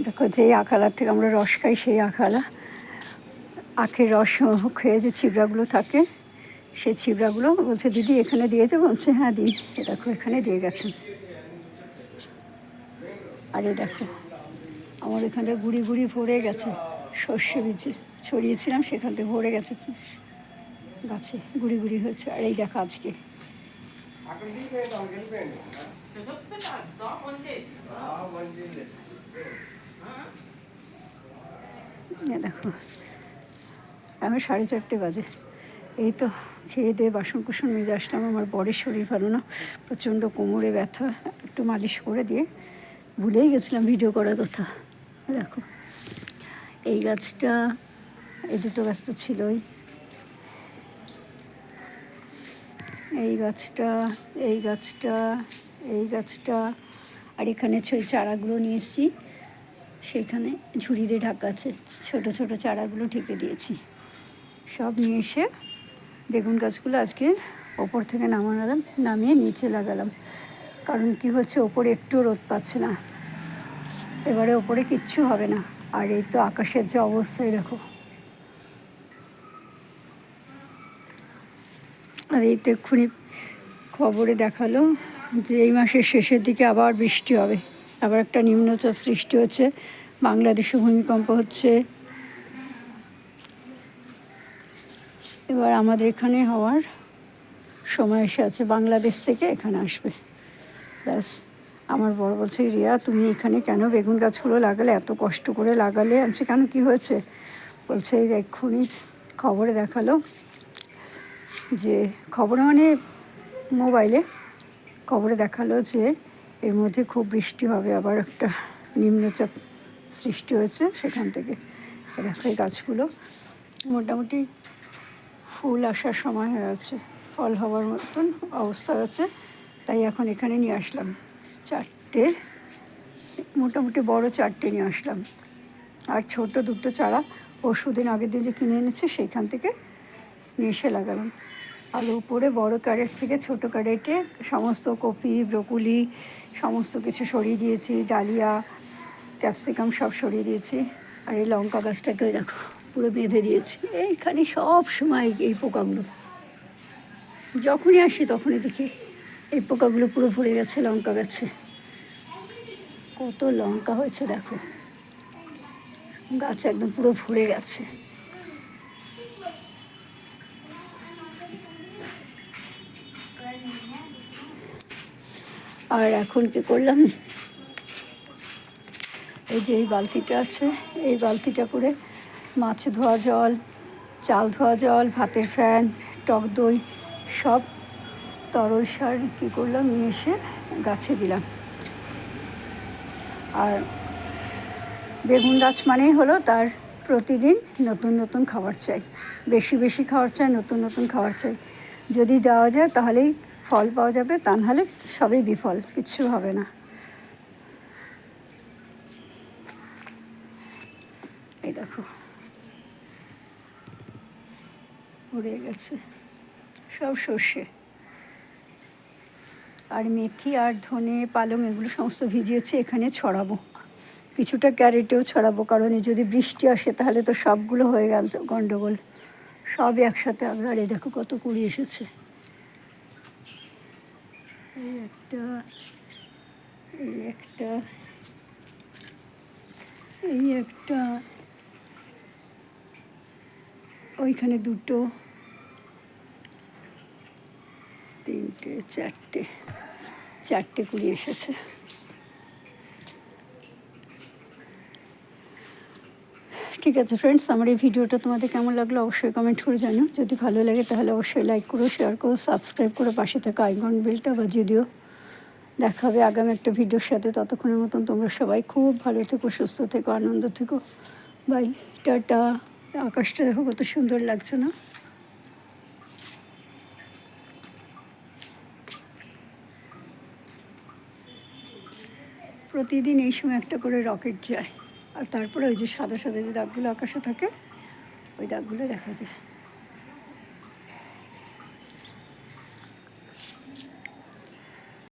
দেখো যেই আখালার থেকে আমরা রস খাই সেই আখালা। আখের রস খেয়ে যে ছিবড়াগুলো থাকে সেই ছিবড়াগুলো বলছে দিদি এখানে দিয়েছে বলছে হ্যাঁ দিই। এ দেখো এখানে দিয়ে গেছেন আরে দেখো আমার এখানে গুড়ি গুড়ি ভরে গেছে সর্ষে বীজে ছড়িয়েছিলাম সেখান থেকে ভরে গেছে গাছে গুড়ি গুড়ি হয়েছে। আর এই দেখো আজকে। দেখো, আমি সাড়ে চারটে বাজে। এই তো খেয়ে দিয়ে বাসন কুসন মেজে আসলাম। আমার বরের শরীর ভালো না, প্রচণ্ড কোমরে ব্যথা, একটু মালিশ করে দিয়ে ভুলেই গেছিলাম ভিডিও করার কথা। দেখো, এই গাছটা, এই দুটো গাছ তো ছিলই। এই গাছটা এই গাছটা এই গাছটা, আর এখানে ছই চারাগুলো নিয়ে এসেছি। সেখানে ঝুড়ি দিয়ে ঢাকা আছে। ছোটো ছোটো চারাগুলো ঢেকে দিয়েছি। সব নিয়ে এসে বেগুন গাছগুলো আজকে ওপর থেকে নামালাম, নামিয়ে নিচে লাগালাম। কারণ কি হচ্ছে, ওপরে একটু রোদ পাচ্ছে না। এবারে ওপরে কিচ্ছু হবে না। আর এই তো আকাশের যে অবস্থায় দেখো। আর এই তো এক্ষুনি খবরে দেখাল যে এই মাসের শেষের দিকে আবার বৃষ্টি হবে। আবার একটা নিম্নচাপ সৃষ্টি হচ্ছে। বাংলাদেশে ভূমিকম্প হচ্ছে। এবার আমাদের এখানে হওয়ার সময় এসে আছে। বাংলাদেশ থেকে এখানে আসবে। ব্যাস, আমার বড় বলছে, রিয়া, তুমি এখানে কেন বেগুন গাছগুলো লাগালে? এত কষ্ট করে লাগালে? আমি কেন? কি হয়েছে? বলছে, এই এক্ষুনি খবরে দেখাল যে, খবর মানে মোবাইলে খবরে দেখাল যে এর মধ্যে খুব বৃষ্টি হবে, আবার একটা নিম্নচাপ সৃষ্টি হয়েছে, সেখান থেকে দেখো এই গাছগুলো মোটামুটি ফুল আসার সময় হয়ে আছে, ফল হওয়ার মতন অবস্থা আছে তাই এখন এখানে নিয়ে আসলাম চারটে, মোটামুটি বড় চারটে নিয়ে আসলাম। আর ছোট দুটো চারা পরশুদিন আগের দিন যে কিনে এনেছে, সেইখান থেকে নিয়ে এসে লাগালাম। আর উপরে, বড় ক্যারেট থেকে ছোট ক্যারেটে সমস্ত কপি, ব্রকুলি, সমস্ত কিছু সরিয়ে দিয়েছি, ডালিয়া, ক্যাপসিকাম সব সরিয়ে দিয়েছি। আর এই লঙ্কা গাছটাকে দেখো, পুরো বেঁধে দিয়েছি। এইখানে সব সময় এই পোকাগুলো। যখনই আসি তখনই দেখি এই পোকাগুলো পুরো ভরে গেছে লঙ্কা গাছে। কত লঙ্কা হয়েছে দেখো। গাছ একদম পুরো ভরে গেছে। আর এখন কি করলাম? এই যে এই বালতিটা আছে, এই বালতিটা করে মাছ ধোয়া জল, চাল ধোয়া জল, ভাতের ফ্যান, টক দই, সব তরল সার কী করলাম, নিয়ে এসে গাছে দিলাম। আর বেগুন গাছ মানেই হলো তার প্রতিদিন নতুন নতুন খাবার চাই, বেশি বেশি খাবার চাই, নতুন নতুন খাবার চাই। যদি দেওয়া যায় তাহলেই ফল পাওয়া যাবে, তা নাহলে সবই বিফল, কিচ্ছু হবে না। এই দেখো। উড়ে গেছে। সব সর্ষে। আর মেথি আর ধনে, পালং এগুলো সমস্ত ভিজিয়েছি, এখানে ছড়াবো। কিছুটা ক্যারেটেও ছড়াবো, কারণ যদি বৃষ্টি আসে, তাহলে তো সবগুলো হয়ে গেল গন্ডগোল। সব একসাথে আবার এই দেখো কত কুড়ি এসেছে। এই একটা এই একটা এই একটা ওইখানে দুটো তিনটে চারটে চারটে কুড়ি এসেছে। ঠিক আছে ফ্রেন্ডস আমার এই ভিডিওটা তোমাদের কেমন লাগল অবশ্যই কমেন্ট করে জানো যদি ভালো লাগে তাহলে অবশ্যই লাইক করো শেয়ার করো সাবস্ক্রাইব করে, পাশে থাকা আইকন বেলটা বা যদিও দেখা হবে আগামী একটা ভিডিওর সাথে। ততক্ষণের মতন তোমরা সবাই খুব ভালো থেকো, সুস্থ থেকো, আনন্দ থেকো। Bye tata. আকাশটা দেখো কত সুন্দর লাগছে না? প্রতিদিন এই সময় একটা করে রকেট যায়। আর তারপরে ওই যে সাদা সাদা যে দাগগুলো আকাশে থাকে ওই দাগগুলো দেখা যায়।